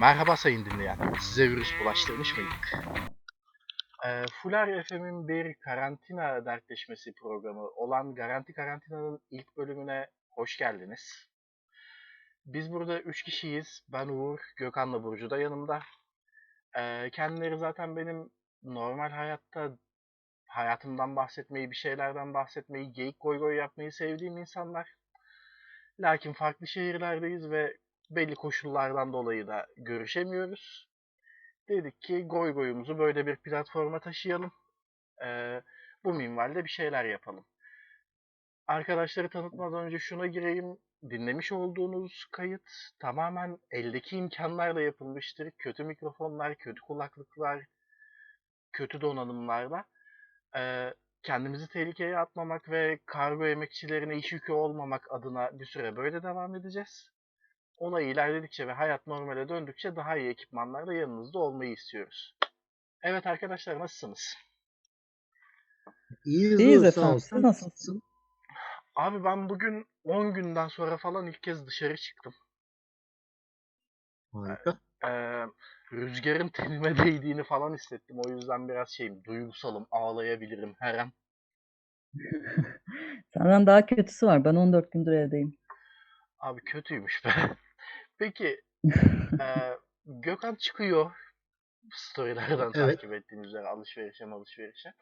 Merhaba sayın dinleyen. Size virüs bulaştırmış mıydık? Ee, Fular FM'in bir karantina dertleşmesi programı olan Garanti Karantina'nın ilk bölümüne hoş geldiniz. Biz burada 3 kişiyiz. Ben Uğur, Gökhan'la Burcu da yanımda. Ee, kendileri zaten benim normal hayatta hayatımdan bahsetmeyi, bir şeylerden bahsetmeyi, geyik goy goy yapmayı sevdiğim insanlar. Lakin farklı şehirlerdeyiz ve belli koşullardan dolayı da görüşemiyoruz. Dedik ki goy goyumuzu böyle bir platforma taşıyalım. Ee, bu minvalde bir şeyler yapalım. Arkadaşları tanıtmadan önce şuna gireyim. Dinlemiş olduğunuz kayıt tamamen eldeki imkanlarla yapılmıştır. Kötü mikrofonlar, kötü kulaklıklar, kötü donanımlarla. Ee, kendimizi tehlikeye atmamak ve kargo emekçilerine iş yükü olmamak adına bir süre böyle devam edeceğiz. Olay ilerledikçe ve hayat normale döndükçe daha iyi ekipmanlarla yanınızda olmayı istiyoruz. Evet arkadaşlar nasılsınız? İyiyiz, İyiyiz efendim. Sen Siz nasılsınız? Abi ben bugün 10 günden sonra falan ilk kez dışarı çıktım. Harika. Ee, rüzgarın tenime değdiğini falan hissettim. O yüzden biraz şeyim, duygusalım, ağlayabilirim her an. Senden daha kötüsü var. Ben 14 gündür evdeyim. Abi kötüymüş be. Peki e, Gökhan çıkıyor storylerden Evet. takip ettiğiniz üzere alışverişe alışverişe.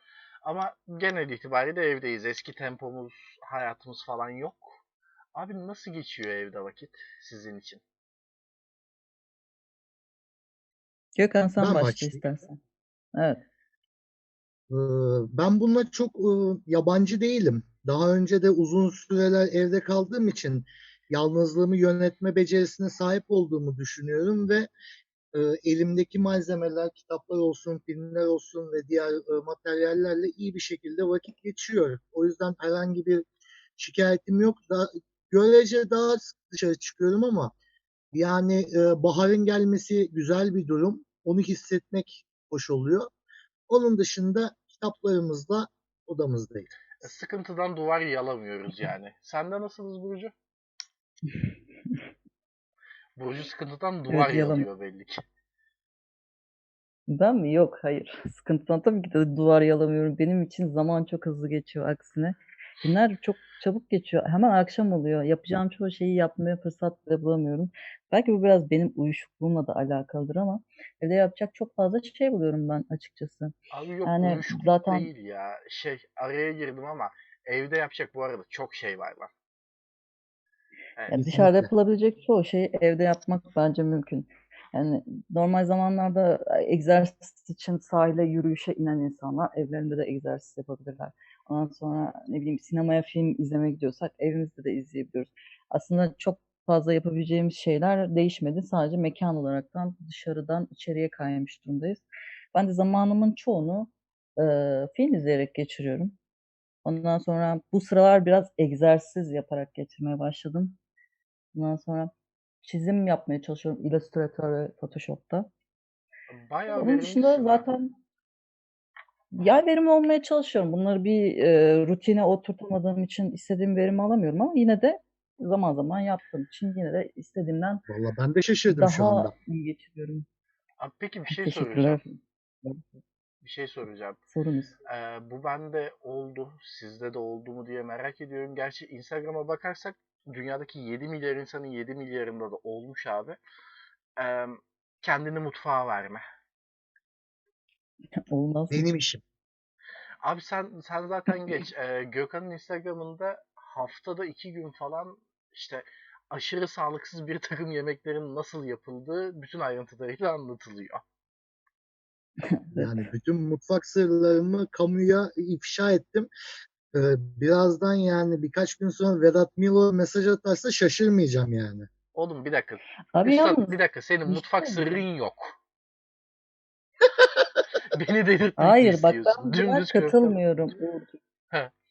Ama genel itibariyle evdeyiz. Eski tempomuz, hayatımız falan yok. Abi nasıl geçiyor evde vakit sizin için? Gökhan sen Ben başla başlayayım. istersen. Evet. Ben bununla çok yabancı değilim. Daha önce de uzun süreler evde kaldığım için yalnızlığımı yönetme becerisine sahip olduğumu düşünüyorum ve e, elimdeki malzemeler, kitaplar olsun, filmler olsun ve diğer e, materyallerle iyi bir şekilde vakit geçiyor. O yüzden herhangi bir şikayetim yok. Da, görece daha sık dışarı çıkıyorum ama yani e, baharın gelmesi güzel bir durum. Onu hissetmek hoş oluyor. Onun dışında kitaplarımızla odamızdayız. E, Sıkıntıdan duvar yalamıyoruz yani. Sende nasılız Burcu? Burcu sıkıntıdan duvar yalam- yalıyor belli ki. Ben mi? Yok, hayır. Sıkıntıdan tabii ki de duvar yalamıyorum. Benim için zaman çok hızlı geçiyor aksine. Günler çok çabuk geçiyor. Hemen akşam oluyor. Yapacağım çoğu şeyi yapmaya fırsat bile bulamıyorum. Belki bu biraz benim uyuşukluğumla da alakalıdır ama evde yapacak çok fazla şey buluyorum ben açıkçası. Abi yok Yani uyuşukluk zaten- değil ya. Şey araya girdim ama evde yapacak bu arada çok şey var lan. Evet. Ya dışarıda yapılabilecek çoğu şeyi evde yapmak bence mümkün. Yani normal zamanlarda egzersiz için sahile yürüyüşe inen insanlar evlerinde de egzersiz yapabilirler. Ondan sonra ne bileyim sinemaya film izlemeye gidiyorsak evimizde de izleyebiliyoruz. Aslında çok fazla yapabileceğimiz şeyler değişmedi. Sadece mekan olaraktan dışarıdan içeriye kaymış durumdayız. Ben de zamanımın çoğunu eee, film izleyerek geçiriyorum. Ondan sonra bu sıralar biraz egzersiz yaparak geçirmeye başladım. Ondan sonra çizim yapmaya çalışıyorum Illustrator ve Photoshop'ta. Bayağı Onun dışında zaten ya verimli olmaya çalışıyorum. Bunları bir e, rutine oturtamadığım için istediğim verimi alamıyorum ama yine de zaman zaman yaptığım için yine de istediğimden Valla ben de şaşırdım şu daha anda. iyi geçiriyorum. Abi peki bir şey Teşekkürler. soracağım. Bir şey soracağım. Sorunuz. Ee, bu bende oldu, sizde de oldu mu diye merak ediyorum. Gerçi Instagram'a bakarsak dünyadaki 7 milyar insanın 7 milyarında da olmuş abi. Ee, kendini mutfağa verme. Olmaz. Benim işim. Abi sen sen zaten geç. Ee, Gökhan'ın Instagram'ında haftada iki gün falan işte aşırı sağlıksız bir takım yemeklerin nasıl yapıldığı bütün ayrıntılarıyla anlatılıyor. Yani bütün mutfak sırlarımı kamuya ifşa ettim. Ee, birazdan yani birkaç gün sonra Vedat Milor mesaj atarsa şaşırmayacağım yani. Oğlum bir dakika. Abi Üstad, yalnız bir dakika. Senin bir mutfak sırrın yok. Beni delirtmek Hayır bak ben buna katılmıyorum.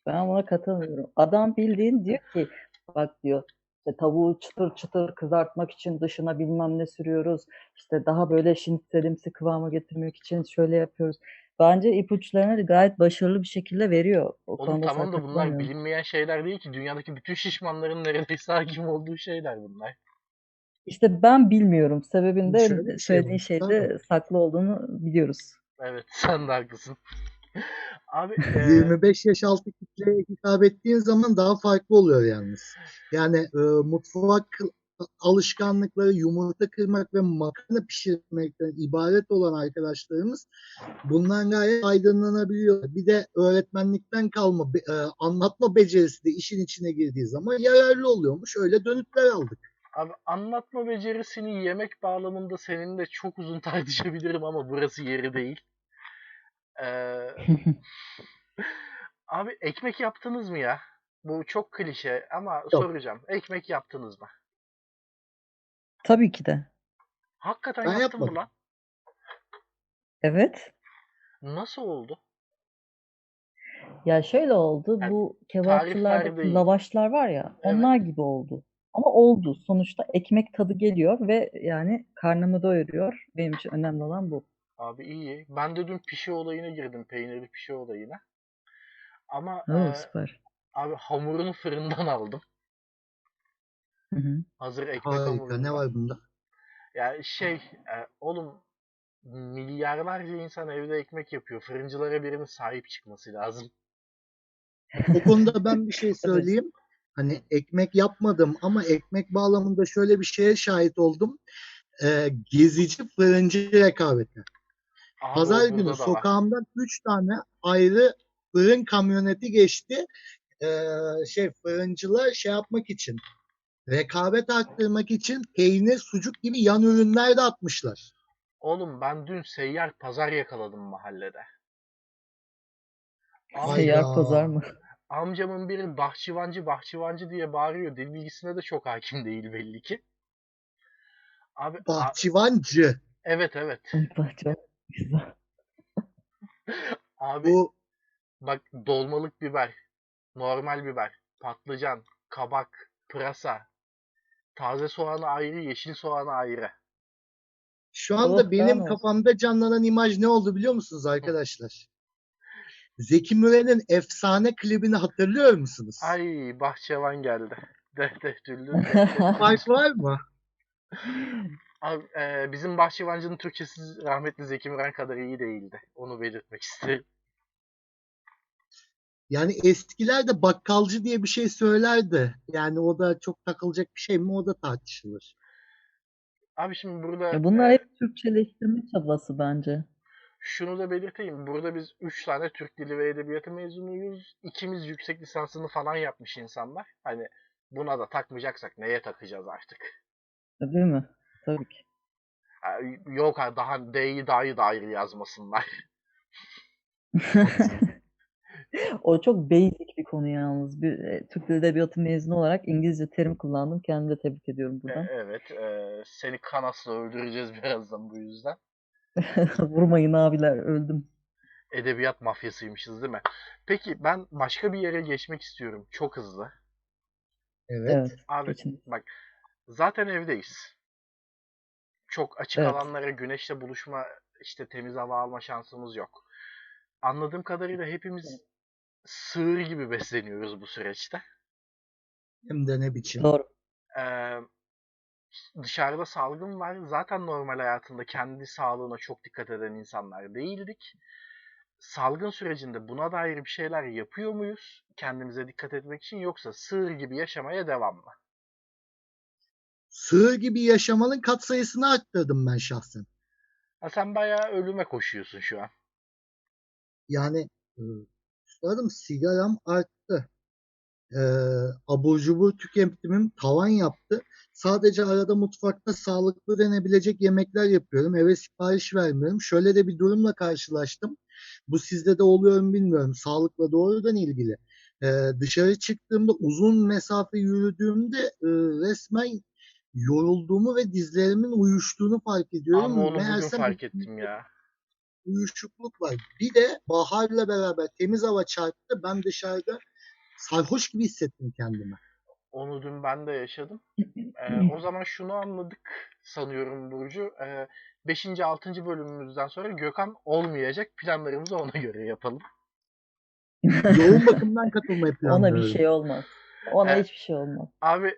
Ben buna katılmıyorum. Adam bildiğin diyor ki bak diyor işte tavuğu çıtır çıtır kızartmak için dışına bilmem ne sürüyoruz. İşte daha böyle şinitselimsi kıvama getirmek için şöyle yapıyoruz. Bence ipuçlarını gayet başarılı bir şekilde veriyor. O Oğlum konuda tamam da bunlar bilinmeyen şeyler değil ki. Dünyadaki bütün şişmanların neredeyse hakim olduğu şeyler bunlar. İşte ben bilmiyorum. Sebebinde Şöyle şey söylediğin var, şeyde saklı olduğunu biliyoruz. Evet sen de haklısın. Abi e, 25 yaş altı kitleye hitap ettiğin zaman daha farklı oluyor yalnız. Yani e, mutfak alışkanlıkları yumurta kırmak ve makarna pişirmekten ibaret olan arkadaşlarımız bundan gayet aydınlanabiliyor. Bir de öğretmenlikten kalma e, anlatma becerisi de işin içine girdiği zaman yararlı oluyormuş. Öyle dönütler aldık. Abi anlatma becerisini yemek bağlamında seninle çok uzun tartışabilirim ama burası yeri değil. Ee, abi ekmek yaptınız mı ya? Bu çok klişe ama soracağım. Ekmek yaptınız mı? Tabii ki de. Hakikaten Ben yaptın mı yapmadım. lan? Evet. Nasıl oldu? Ya şöyle oldu. Yani Bu tarifler kebapçılardaki değil. lavaşlar var ya, Evet. onlar gibi oldu. Ama oldu. Sonuçta ekmek tadı geliyor ve yani karnımı doyuruyor. Benim için önemli olan bu. Abi iyi. Ben de dün pişi olayına girdim. Peynirli pişi olayına. Ama Oo, e, süper. abi hamurunu fırından aldım. Hı hı. Hazır ekmek Harika. Ne var bunda? Yani şey, e, oğlum milyarlarca insan evde ekmek yapıyor. Fırıncılara birinin sahip çıkması lazım. O konuda ben bir şey söyleyeyim. Hani ekmek yapmadım ama ekmek bağlamında şöyle bir şeye şahit oldum. Ee, gezici fırıncı rekabeti. Abi Pazar günü sokağımdan 3 tane ayrı fırın kamyoneti geçti. Ee, şey fırıncılar şey yapmak için rekabet arttırmak için peynir, sucuk gibi yan ürünler de atmışlar. Oğlum ben dün seyyar pazar yakaladım mahallede. Am- Hayda. Seyyar pazar mı? amcamın biri bahçıvancı bahçıvancı diye bağırıyor. Dil bilgisine de çok hakim değil belli ki. Abi Bahçıvancı. evet evet. Güzel. Abi Bu bak dolmalık biber, normal biber, patlıcan, kabak, pırasa, taze soğanı ayrı, yeşil soğanı ayrı. şu anda Oh, benim olsun? kafamda canlanan imaj ne oldu biliyor musunuz arkadaşlar? Zeki Müren'in efsane klibini hatırlıyor musunuz? Ay bahçıvan geldi. Deh deh deh. Fark var mı? Abi, e, bizim bahçıvancının Türkçesi rahmetli Zeki Müren kadar iyi değildi. Onu belirtmek isterim. Yani eskilerde bakkalcı diye bir şey söylerdi. Yani o da çok takılacak bir şey mi o da tartışılır. Abi şimdi burada Ya bunlar e, hep Türkçeleştirme çabası bence. şunu da belirteyim. Burada biz 3 tane Türk Dili ve Edebiyatı mezunuyuz. İkimiz yüksek lisansını falan yapmış insanlar. Hani buna da takmayacaksak neye takacağız artık? Değil mi? Tabii ki. Yok ha, daha D'yi dahi da ayrı yazmasınlar. O çok basic bir konu yalnız. Bir e, Türk Dili Edebiyatı mezunu olarak İngilizce terim kullandım. Kendimi de tebrik ediyorum E, buradan. evet. e, seni kanasla öldüreceğiz birazdan bu yüzden. Vurmayın abiler, öldüm. Edebiyat mafyasıymışız değil mi? Peki ben başka bir yere geçmek istiyorum. Çok hızlı. Evet. Evet, Abi geçin. bak zaten evdeyiz. Çok açık Evet. alanlara güneşle buluşma, işte temiz hava alma şansımız yok. Anladığım kadarıyla hepimiz sığır gibi besleniyoruz bu süreçte. Hem de ne biçim. Doğru. Ee, dışarıda salgın var. Zaten normal hayatında kendi sağlığına çok dikkat eden insanlar değildik. Salgın sürecinde buna dair bir şeyler yapıyor muyuz? Kendimize dikkat etmek için yoksa sığır gibi yaşamaya devam mı? Sığır gibi yaşamanın katsayısını arttırdım ben şahsen. Ha, sen bayağı ölüme koşuyorsun şu an. Yani üstadım sigaram arttı. E, abur cubur tüketimim tavan yaptı. Sadece arada mutfakta sağlıklı denebilecek yemekler yapıyorum. Eve sipariş vermiyorum. Şöyle de bir durumla karşılaştım. Bu sizde de oluyor mu bilmiyorum. Sağlıkla doğrudan ilgili. E, dışarı çıktığımda uzun mesafe yürüdüğümde e, resmen yorulduğumu ve dizlerimin uyuştuğunu fark ediyorum. Ama onu Meğersem fark ettim ya. Uyuşukluk var. Bir de baharla beraber temiz hava çarptı. Ben dışarıda sarhoş gibi hissettim kendimi. Onu dün ben de yaşadım. Ee, o zaman şunu anladık sanıyorum Burcu. Ee, 5. 6. bölümümüzden sonra Gökhan olmayacak. Planlarımızı ona göre yapalım. Yoğun bakımdan katılmayı Ona planlıyorum. bir şey olmaz. Ona Evet. hiçbir şey olmaz. Abi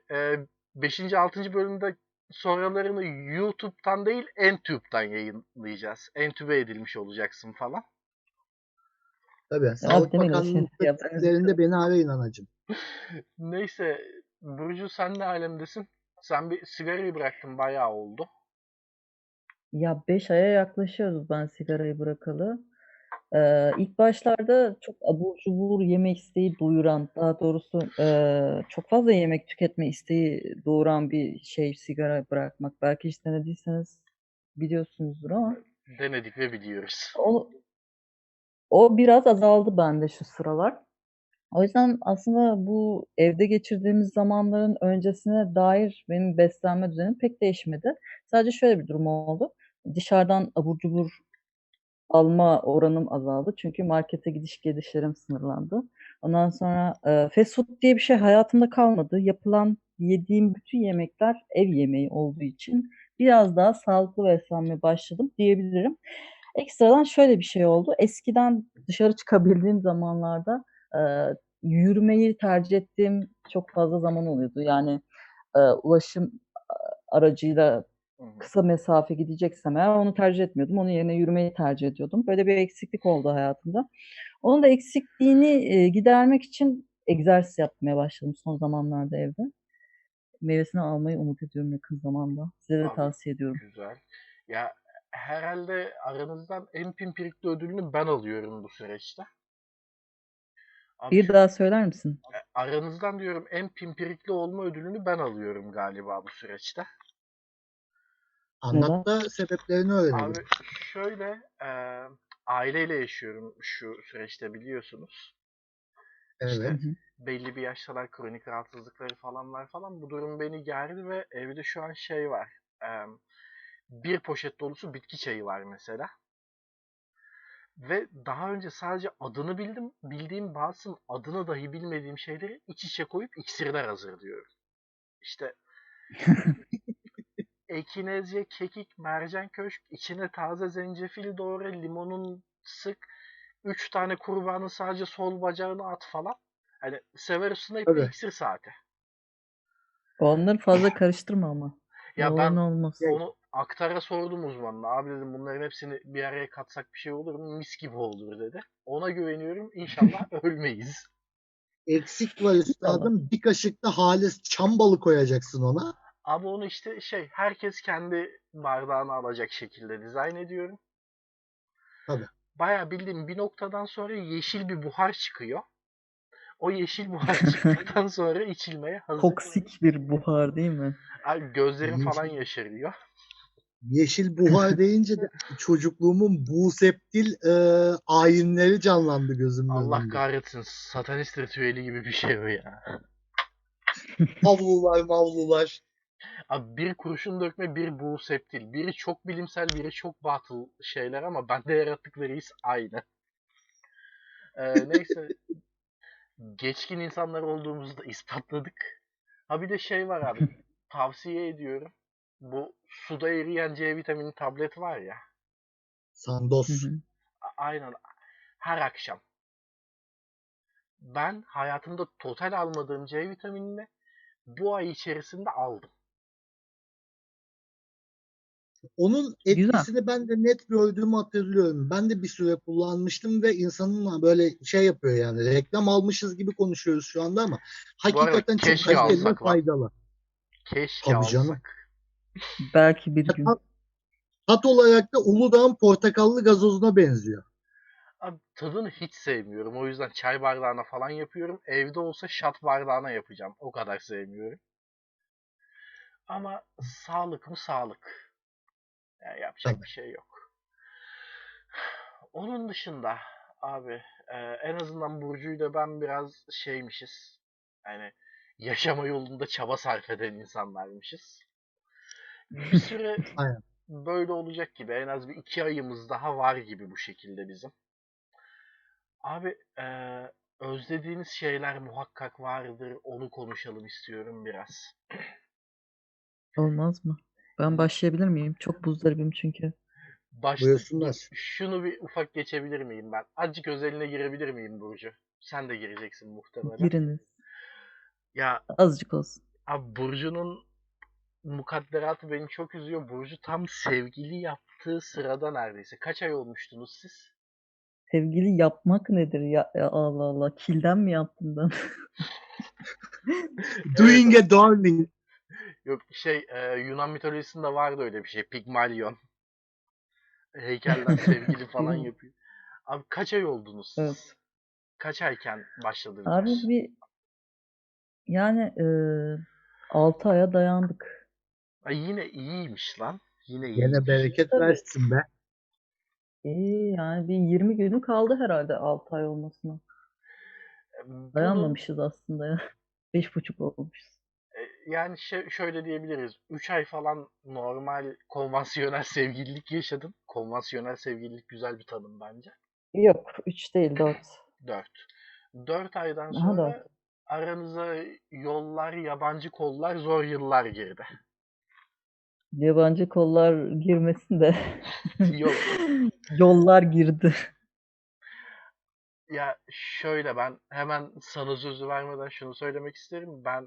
5. 6. bölümde sonralarını YouTube'dan değil Entube'dan yayınlayacağız. Entübe edilmiş olacaksın falan. Tabii. Sağlık demeyin o Bakanlığı yaparız. müfettişlerinde beni arayın anacığım. Neyse Burcu sen ne alemdesin? Sen bir sigarayı bıraktın bayağı oldu. Ya 5 aya yaklaşıyoruz ben sigarayı bırakalı. Ee, ilk başlarda çok abur cubur yeme isteği duyuran, daha doğrusu eee, çok fazla yemek tüketme isteği doğuran bir şey sigara bırakmak. Belki hiç denediyseniz biliyorsunuzdur ama Denedik ve biliyoruz. o, o biraz azaldı bende şu sıralar. O yüzden aslında bu evde geçirdiğimiz zamanların öncesine dair benim beslenme düzenim pek değişmedi. Sadece şöyle bir durum oldu. Dışarıdan abur cubur alma oranım azaldı. Çünkü markete gidiş gelişlerim sınırlandı. Ondan sonra e, fast food diye bir şey hayatımda kalmadı. Yapılan, yediğim bütün yemekler ev yemeği olduğu için biraz daha sağlıklı beslenmeye başladım diyebilirim. Ekstradan şöyle bir şey oldu. Eskiden dışarı çıkabildiğim zamanlarda e, yürümeyi tercih ettiğim çok fazla zaman oluyordu. Yani e, ulaşım aracıyla Kısa mesafe gideceksem eğer onu tercih etmiyordum. Onun yerine yürümeyi tercih ediyordum. Böyle bir eksiklik oldu hayatımda. Onun da eksikliğini e, gidermek için egzersiz yapmaya başladım son zamanlarda evde. Meyvesini almayı umut ediyorum yakın zamanda. Size de Abi, tavsiye ediyorum. Güzel. Ya herhalde aranızdan en pimpirikli ödülünü ben alıyorum bu süreçte. Abi Bir daha söyler misin? aranızdan diyorum en pimpirikli olma ödülünü ben alıyorum galiba bu süreçte. Anlat da sebeplerini öğrenelim. Abi şöyle e, aileyle yaşıyorum şu süreçte biliyorsunuz. Evet. Hı. belli bir yaştalar kronik rahatsızlıkları falan var falan. Bu durum beni gerdi ve evde şu an şey var. em, bir poşet dolusu bitki çayı var mesela. Ve daha önce sadece adını bildim. Bildiğim bazı adını dahi bilmediğim şeyleri iç içe koyup iksirler hazırlıyorum. İşte ekinezya, kekik, mercan köşk, içine taze zencefil doğra, limonun sık, üç tane kurbanın sadece sol bacağını at falan. Hani Severus Snape bir iksir saati. Onları fazla karıştırma ama. Ya olur ben olmaz. onu aktara sordum uzmanına. Abi dedim bunların hepsini bir araya katsak bir şey olur mu? Mis gibi olur dedi. Ona güveniyorum. İnşallah ölmeyiz. Eksik var üstadım. Bir kaşık da halis çam balı koyacaksın ona. Abi onu işte şey herkes kendi bardağını alacak şekilde dizayn ediyorum. Tabii. Bayağı bildiğim bir noktadan sonra yeşil bir buhar çıkıyor. O yeşil buhar çıktıktan sonra içilmeye hazır. Toksik bir buhar değil mi? Abi gözlerim Yeşil- falan yaşarıyor. Yeşil buhar deyince de çocukluğumun buğseptil e, ayinleri canlandı gözümün Allah önünde. kahretsin. Satanist ritüeli gibi bir şey o ya. Havlular mavlular. Abi bir kurşun dökme, bir buğu septil. Biri çok bilimsel, biri çok batıl şeyler ama bende yarattıkları his aynı. Ee, neyse. Geçkin insanlar olduğumuzu da ispatladık. Ha bir de şey var abi. Tavsiye ediyorum. Bu suda eriyen C vitamini tablet var ya. Sandos. Hı hı. Aynen. Her akşam. Ben hayatımda total almadığım C vitaminini bu ay içerisinde aldım. Onun Güzel. etkisini ben de net gördüğümü hatırlıyorum. Ben de bir süre kullanmıştım ve insanın böyle şey yapıyor yani reklam almışız gibi konuşuyoruz şu anda ama hakikaten çok keşke kaliteli ve faydalı. Keşke Tabii canım. alsak. Belki bir gün. Tat, tat olarak da Uludağ'ın portakallı gazozuna benziyor. Abi tadını hiç sevmiyorum. O yüzden çay bardağına falan yapıyorum. Evde olsa şat bardağına yapacağım. O kadar sevmiyorum. Ama sağlık mı sağlık. Yani yapacak Tabii. bir şey yok. Onun dışında abi e, en azından Burcu'yla ben biraz şeymişiz. Yani yaşama yolunda çaba sarf eden insanlarmışız. Bir süre böyle olacak gibi. En az bir iki ayımız daha var gibi bu şekilde bizim. Abi eee, özlediğiniz şeyler muhakkak vardır. Onu konuşalım istiyorum biraz. Olmaz mı? Ben başlayabilir miyim? Çok buzdaribim çünkü. Başta Buyursunlar. şunu bir ufak geçebilir miyim ben? Azıcık özeline girebilir miyim Burcu? Sen de gireceksin muhtemelen. Giriniz. Ya Azıcık olsun. abi Burcu'nun mukadderatı beni çok üzüyor. Burcu tam sevgili yaptığı sırada neredeyse. Kaç ay olmuştunuz siz? Sevgili yapmak nedir ya? Ya Allah Allah. Kilden mi yaptım ben? Doing a darling. Yok şey e, Yunan mitolojisinde vardı öyle bir şey. Pigmalion. Heykelden sevgili falan yapıyor. Abi kaç ay oldunuz siz? Evet. Kaç ayken başladı Abi bir yani e, 6 aya dayandık. Ay yine iyiymiş lan. Yine iyi. Gene bereket Tabii. versin be. İyi yani bir 20 günü kaldı herhalde 6 ay olmasına. Dayanmamışız aslında ya. 5,5 olmuşuz. E, Yani şey, şöyle diyebiliriz. 3 ay falan normal konvansiyonel sevgililik yaşadım. Konvansiyonel sevgililik güzel bir tanım bence. Yok 3 değil 4. 4. 4 aydan sonra dört. aranıza yollar, yabancı kollar, zor yıllar girdi. Yabancı kollar girmesin de Yok. yollar girdi. Ya şöyle ben hemen sana sözü vermeden şunu söylemek isterim. Ben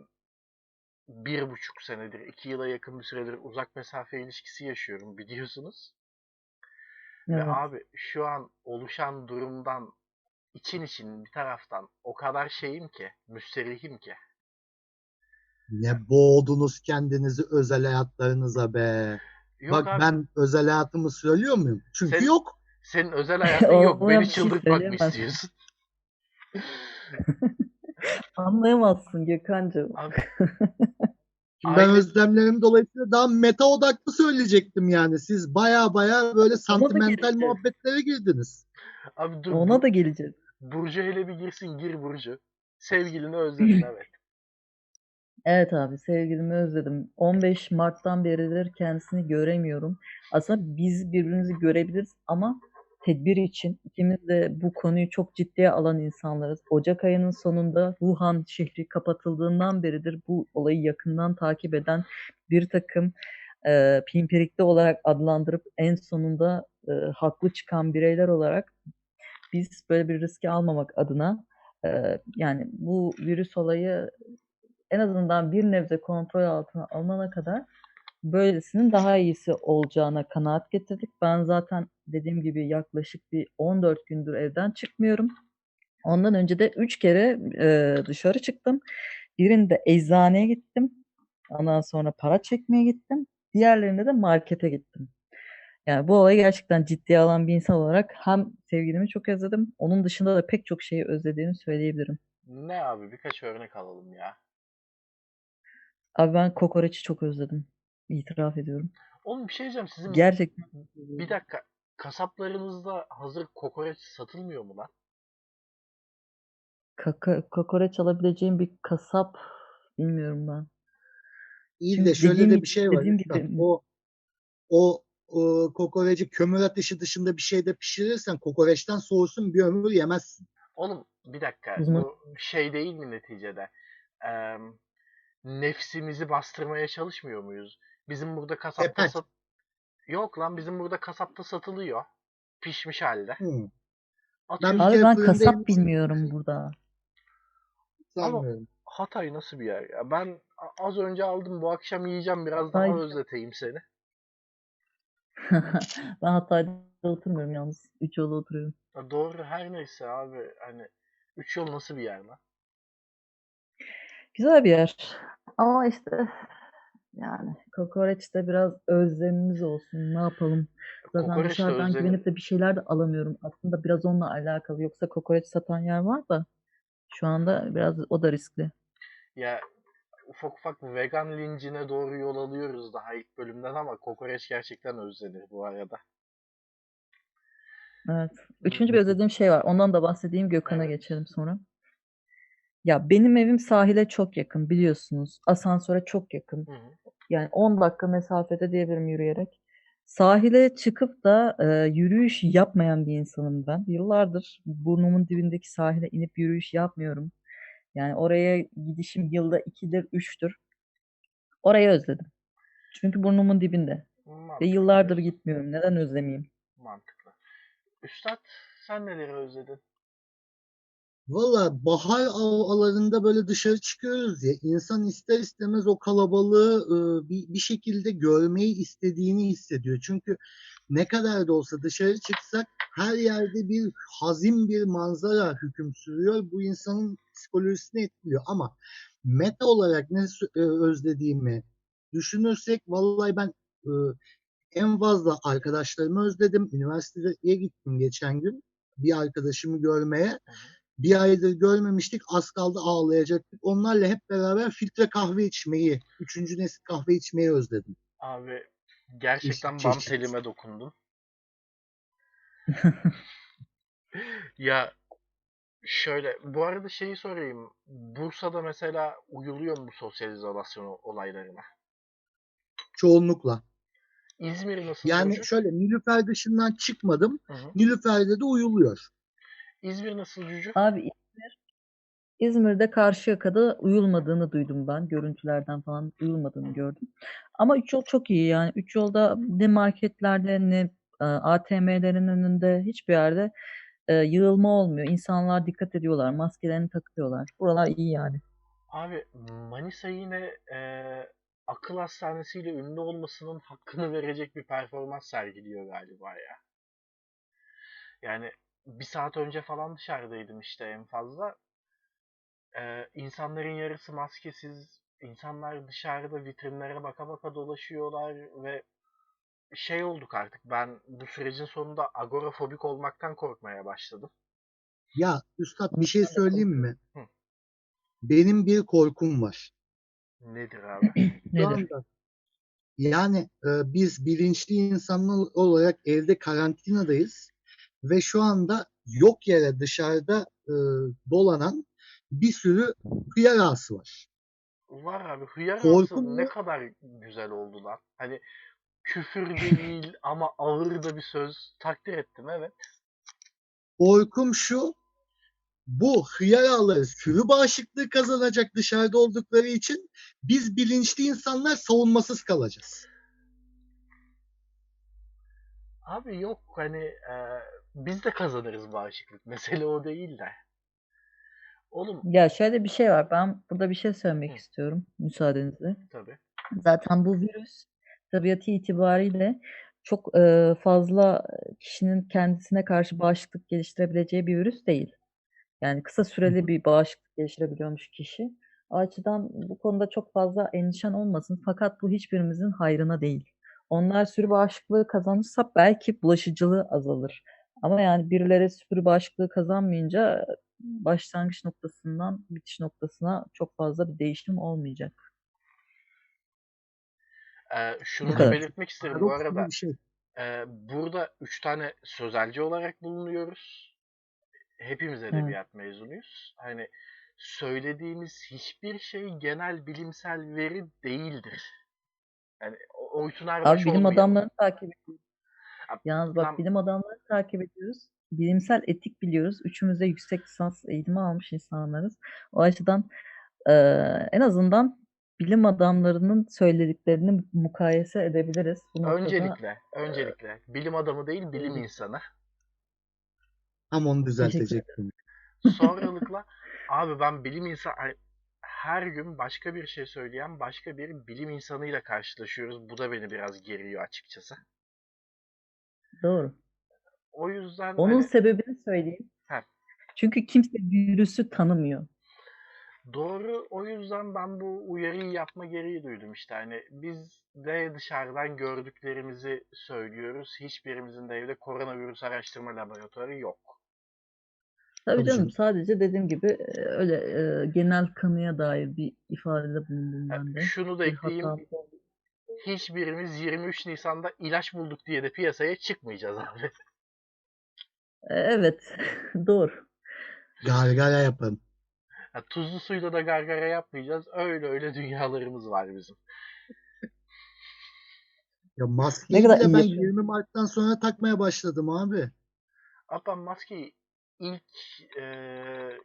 bir buçuk senedir, iki yıla yakın bir süredir uzak mesafe ilişkisi yaşıyorum biliyorsunuz. Ve Evet. abi şu an oluşan durumdan için için bir taraftan o kadar şeyim ki, müsterihim ki. Ne boğdunuz kendinizi özel hayatlarınıza be. Yok Bak abi, ben özel hayatımı söylüyor muyum? Çünkü Sen- yok. senin özel hayatın yok. Beni şey çıldırtmak mı istiyorsun? Anlayamazsın Gökhan'cığım. Şimdi ben Aynen. özlemlerim dolayısıyla daha meta odaklı söyleyecektim yani. Siz baya baya böyle santimental geleceğiz. muhabbetlere girdiniz. abi dur. Ona da geleceğiz. Burcu hele bir girsin, gir Burcu. Sevgilini özledin evet. Evet abi sevgilimi özledim. 15 Mart'tan beridir kendisini göremiyorum. Aslında biz birbirimizi görebiliriz ama tedbir için ikimiz de bu konuyu çok ciddiye alan insanlarız. Ocak ayının sonunda Wuhan şehri kapatıldığından beridir bu olayı yakından takip eden bir takım e, pimpirikli olarak adlandırıp en sonunda e, haklı çıkan bireyler olarak biz böyle bir riski almamak adına e, yani bu virüs olayı en azından bir nebze kontrol altına alınana kadar böylesinin daha iyisi olacağına kanaat getirdik. Ben zaten dediğim gibi yaklaşık bir 14 gündür evden çıkmıyorum. Ondan önce de 3 kere e, dışarı çıktım. Birinde eczaneye gittim. Ondan sonra para çekmeye gittim. Diğerlerinde de markete gittim. Yani bu olayı gerçekten ciddiye alan bir insan olarak hem sevgilimi çok özledim. Onun dışında da pek çok şeyi özlediğimi söyleyebilirim. Ne abi birkaç örnek alalım ya. Abi ben kokoreçi çok özledim. İtiraf ediyorum. Oğlum bir şey diyeceğim sizin Gerçekten. bir dakika kasaplarınızda hazır kokoreç satılmıyor mu lan? Kaka, kokoreç alabileceğim bir kasap bilmiyorum ben. İyi Şimdi de şöyle de bir şey var. gibi- O o o kokoreci kömür ateşi dışında bir şeyde pişirirsen kokoreçten soğusun bir ömür yemezsin. Oğlum bir dakika bu şey değil mi neticede? Eee, nefsimizi bastırmaya çalışmıyor muyuz? Bizim burada kasapta sat... Yok lan bizim burada kasapta satılıyor. Pişmiş halde. Hı. Ben Abi ben kasap yemiştim. bilmiyorum burada. Sanmıyorum. Hatay nasıl bir yer ya? Ben az önce aldım bu akşam yiyeceğim biraz daha Hatay- özleteyim seni. ben Hatay'da oturmuyorum yalnız. Üç yolu oturuyorum. Ya doğru her neyse abi hani üç yol nasıl bir yer lan? Güzel bir yer. Ama işte yani kokoreçte biraz özlemimiz olsun. Ne yapalım? Zaten Kokoreç de dışarıdan güvenip de bir şeyler de alamıyorum. Aslında biraz onunla alakalı. Yoksa kokoreç satan yer var da şu anda biraz o da riskli. Ya ufak ufak vegan lincine doğru yol alıyoruz daha ilk bölümden ama kokoreç gerçekten özlenir bu arada. Evet. Üçüncü bir özlediğim şey var. Ondan da bahsedeyim. Gökhan'a Evet. geçelim sonra. Ya benim evim sahile çok yakın biliyorsunuz. Asansöre çok yakın. Hı. Yani 10 dakika mesafede diyebilirim yürüyerek. Sahile çıkıp da e, yürüyüş yapmayan bir insanım ben. Yıllardır burnumun dibindeki sahile inip yürüyüş yapmıyorum. Yani oraya gidişim yılda ikidir, üçtür. Orayı özledim. Çünkü burnumun dibinde. Ve Mantıklı yıllardır diyorsun. gitmiyorum. Neden özlemeyeyim? Mantıklı. Üstad sen neleri özledin? Valla bahar havalarında böyle dışarı çıkıyoruz ya insan ister istemez o kalabalığı bir, şekilde görmeyi istediğini hissediyor. Çünkü ne kadar da olsa dışarı çıksak her yerde bir hazin bir manzara hüküm sürüyor. Bu insanın psikolojisini etkiliyor ama meta olarak ne özlediğimi düşünürsek vallahi ben en fazla arkadaşlarımı özledim. Üniversiteye gittim geçen gün bir arkadaşımı görmeye. Bir aydır görmemiştik. Az kaldı ağlayacaktık. Onlarla hep beraber filtre kahve içmeyi, üçüncü nesil kahve içmeyi özledim. Abi gerçekten bam telime dokundun. Ya şöyle bu arada şeyi sorayım. Bursa'da mesela uyuluyor mu bu sosyal izolasyon olaylarına? Çoğunlukla. İzmir nasıl Yani Cucu? şöyle Nilüfer dışından çıkmadım. Hı hı. Nilüfer'de de uyuluyor. İzmir nasıl Cucu? Abi İzmir, İzmir'de Karşıyaka'da uyulmadığını duydum ben. Görüntülerden falan uyulmadığını gördüm. Ama üç yol çok iyi yani. Üç yolda ne marketlerde ne e, ATM'lerin önünde hiçbir yerde e, yığılma olmuyor. İnsanlar dikkat ediyorlar. Maskelerini takıyorlar. Buralar iyi yani. Abi Manisa yine eee, akıl hastanesiyle ünlü olmasının hakkını verecek bir performans sergiliyor galiba ya. Yani bir saat önce falan dışarıdaydım işte en fazla. Eee insanların yarısı maskesiz. İnsanlar dışarıda vitrinlere baka baka dolaşıyorlar ve şey olduk artık. Ben bu sürecin sonunda agorafobik olmaktan korkmaya başladım. Ya Üstad bir şey söyleyeyim mi? Hı. Benim bir korkum var. Nedir abi? Nedir? yani e, biz bilinçli insanlar olarak evde karantinadayız ve şu anda yok yere dışarıda e, dolanan bir sürü hıyar ağası var. Var abi. Hıyar ağası ne kadar güzel oldu lan. Hani küfür değil ama ağır da bir söz. Takdir ettim evet. Korkum şu, bu hıyar ağları sürü bağışıklığı kazanacak dışarıda oldukları için biz bilinçli insanlar savunmasız kalacağız. Abi yok hani e, biz de kazanırız bağışıklık. Mesele o değil de. Oğlum Ya şöyle bir şey var. Ben burada bir şey söylemek Hı. istiyorum müsaadenizle. tabii. Zaten bu virüs tabiatı itibariyle çok e, fazla kişinin kendisine karşı bağışıklık geliştirebileceği bir virüs değil. Yani kısa süreli bir bağışıklık geliştirebiliyormuş kişi. O açıdan bu konuda çok fazla endişen olmasın. Fakat bu hiçbirimizin hayrına değil. Onlar sürü bağışıklığı kazanırsa belki bulaşıcılığı azalır. Ama yani birileri sürü bağışıklığı kazanmayınca başlangıç noktasından bitiş noktasına çok fazla bir değişim olmayacak. E, şunu da belirtmek isterim bu arada. bir şey. e, burada üç tane sözelci olarak bulunuyoruz. Hepimiz edebiyat mezunuyuz. Hani söylediğimiz hiçbir şey genel bilimsel veri değildir. Yani Oytun Erbaş Abi bilim adamlarını takip ediyoruz. Yalnız bak tam- bilim adamlarını takip ediyoruz. Bilimsel etik biliyoruz. Üçümüz de yüksek lisans eğitimi almış insanlarız. O açıdan eee, en azından bilim adamlarının söylediklerini mukayese edebiliriz. Bu noktada Öncelikle, öncelikle bilim adamı değil bilim insanı. Tam onu düzeltecektim. Sonralıkla abi ben bilim insan her gün başka bir şey söyleyen başka bir bilim insanıyla karşılaşıyoruz. Bu da beni biraz geriyor açıkçası. Doğru. O yüzden Onun hani sebebini söyleyeyim. Heh. Çünkü kimse virüsü tanımıyor. doğru o yüzden ben bu uyarıyı yapma gereği duydum işte. Hani biz de dışarıdan gördüklerimizi söylüyoruz. Hiçbirimizin de evde koronavirüs araştırma laboratuvarı yok. Tabii canım sadece dediğim gibi e, öyle e, genel kanıya dair bir ifadede bulundum Ha, ben de. Şunu da Bir ekleyeyim. hata oldu. Hiçbirimiz 23 Nisan'da ilaç bulduk diye de piyasaya çıkmayacağız abi. E, Evet, doğru. Gargara yapın. Ha, tuzlu suyla da gargara yapmayacağız. Öyle öyle dünyalarımız var bizim. Ya maskeyi kadar bile ben yapıyor. 20 Mart'tan sonra takmaya başladım abi. Abi ben maskeyi ilk eee,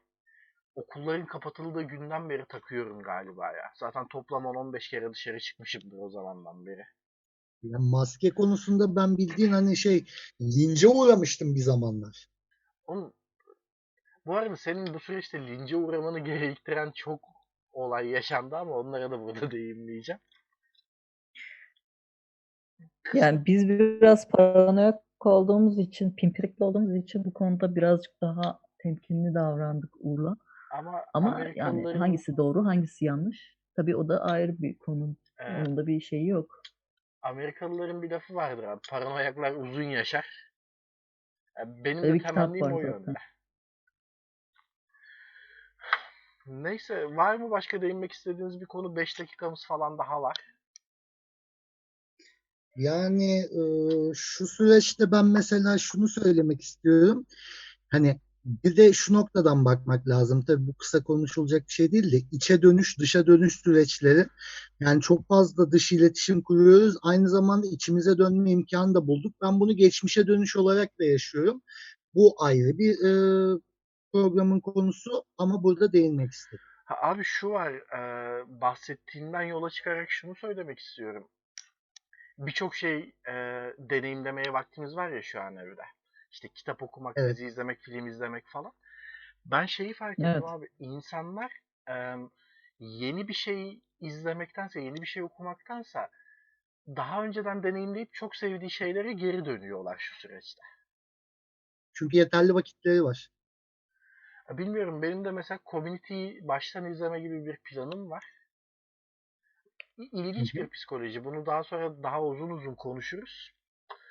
okulların kapatıldığı günden beri takıyorum galiba ya. Zaten toplam 10-15 kere dışarı çıkmışımdır o zamandan beri. Ya maske konusunda ben bildiğin hani şey lince uğramıştım bir zamanlar. Oğlum Bu arada senin bu süreçte lince uğramanı gerektiren çok olay yaşandı ama onlara da burada değinmeyeceğim. Yani biz biraz paranoyak olduğumuz için, pimpirikli olduğumuz için bu konuda birazcık daha temkinli davrandık Uğur'la. Ama, Ama yani hangisi doğru, hangisi yanlış? Tabii o da ayrı bir konu. e, Onun da bir şeyi yok. Amerikalıların bir lafı vardır abi. Paranoyaklar uzun yaşar. Benim Öyle de temennim o zaten. yönde. Neyse var mı başka değinmek istediğiniz bir konu? 5 dakikamız falan daha var. Yani e, şu süreçte ben mesela şunu söylemek istiyorum. Hani bir de şu noktadan bakmak lazım. Tabii bu kısa konuşulacak bir şey değil de içe dönüş, dışa dönüş süreçleri. Yani çok fazla dış iletişim kuruyoruz. Aynı zamanda içimize dönme imkanı da bulduk. Ben bunu geçmişe dönüş olarak da yaşıyorum. Bu ayrı bir e, programın konusu ama burada değinmek istedim. Ha, abi şu var, e, bahsettiğinden yola çıkarak şunu söylemek istiyorum. Birçok şey e, deneyimlemeye vaktimiz var ya şu an evde. İşte kitap okumak, Evet. dizi izlemek, film izlemek falan. Ben şeyi fark ettim Evet. abi. İnsanlar e, yeni bir şey izlemektense, yeni bir şey okumaktansa daha önceden deneyimleyip çok sevdiği şeylere geri dönüyorlar şu süreçte. Çünkü yeterli vakitleri var. Ya Bilmiyorum benim de mesela Community'yi baştan izleme gibi bir planım var. İlginç Hı hı. bir psikoloji. Bunu daha sonra daha uzun uzun konuşuruz.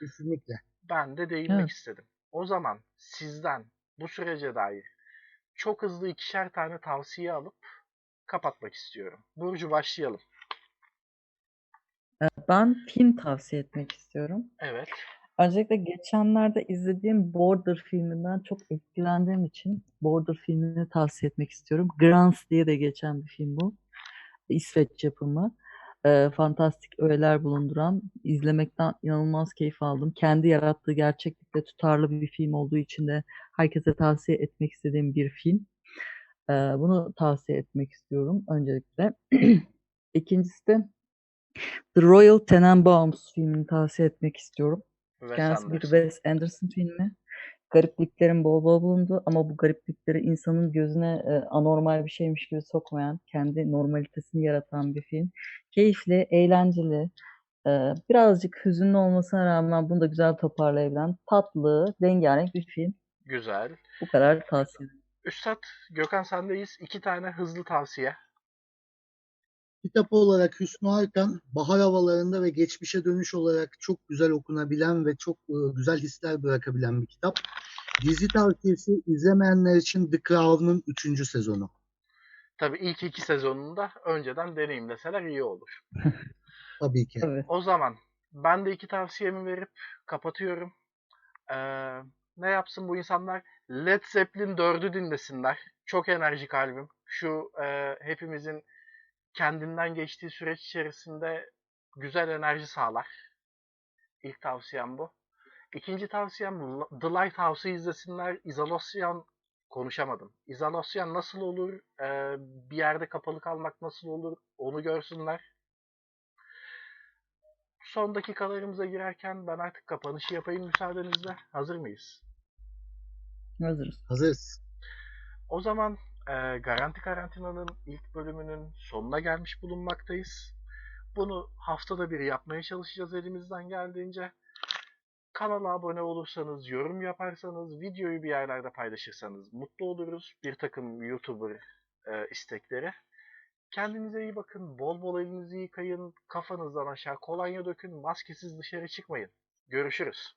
Kesinlikle. Ben de değinmek Evet. istedim. O zaman sizden bu sürece dair çok hızlı ikişer tane tavsiye alıp kapatmak istiyorum. Burcu başlayalım. Ben film tavsiye etmek istiyorum. Evet. Öncelikle geçenlerde izlediğim Border filminden çok etkilendiğim için Border filmini tavsiye etmek istiyorum. Grants diye de geçen bir film bu. İsveç yapımı. Ee, fantastik öğeler bulunduran, izlemekten inanılmaz keyif aldım. Kendi yarattığı gerçeklikle tutarlı bir film olduğu için de herkese tavsiye etmek istediğim bir film. Ee, bunu tavsiye etmek istiyorum öncelikle. İkincisi de The Royal Tenenbaums filmini tavsiye etmek istiyorum. Wes Kendisi bir Anderson. Wes Anderson filmi. Garipliklerin bol bol bulundu ama bu gariplikleri insanın gözüne e, anormal bir şeymiş gibi sokmayan, kendi normalitesini yaratan bir film. Keyifli, eğlenceli, e, birazcık hüzünlü olmasına rağmen bunu da güzel toparlayabilen, tatlı, rengarenk bir film. Güzel. Bu kadar tavsiye ederim. Üstad Gökhan sendeyiz. İki tane hızlı tavsiye. Kitap olarak Hüsnü Arkan, bahar havalarında ve geçmişe dönüş olarak çok güzel okunabilen ve çok e, güzel hisler bırakabilen bir kitap. Dizi tavsiyesi izlemeyenler için The Crown'un 3. sezonu. Tabii ilk iki sezonunda önceden deneyimleseler iyi olur. Tabii ki. Tabii. O zaman ben de iki tavsiyemi verip kapatıyorum. Ee, ne yapsın bu insanlar? Led Zeppelin 4'ü dinlesinler. Çok enerjik albüm. Şu e, hepimizin kendinden geçtiği süreç içerisinde güzel enerji sağlar. İlk tavsiyem bu. İkinci tavsiyem L- The Lighthouse'u izlesinler. İzolasyon konuşamadım. İzolasyon nasıl olur? Ee, bir yerde kapalı kalmak nasıl olur? Onu görsünler. Son dakikalarımıza girerken ben artık kapanışı yapayım müsaadenizle. Hazır mıyız? Hazırız. Hazırız. O zaman e, Garanti Karantina'nın ilk bölümünün sonuna gelmiş bulunmaktayız. Bunu haftada bir yapmaya çalışacağız elimizden geldiğince. Kanala abone olursanız, yorum yaparsanız, videoyu bir yerlerde paylaşırsanız mutlu oluruz. Bir takım YouTuber e, istekleri. Kendinize iyi bakın, bol bol elinizi yıkayın, kafanızdan aşağı kolonya dökün, maskesiz dışarı çıkmayın. Görüşürüz.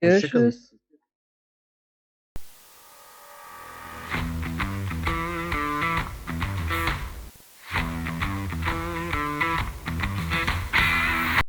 Görüşürüz.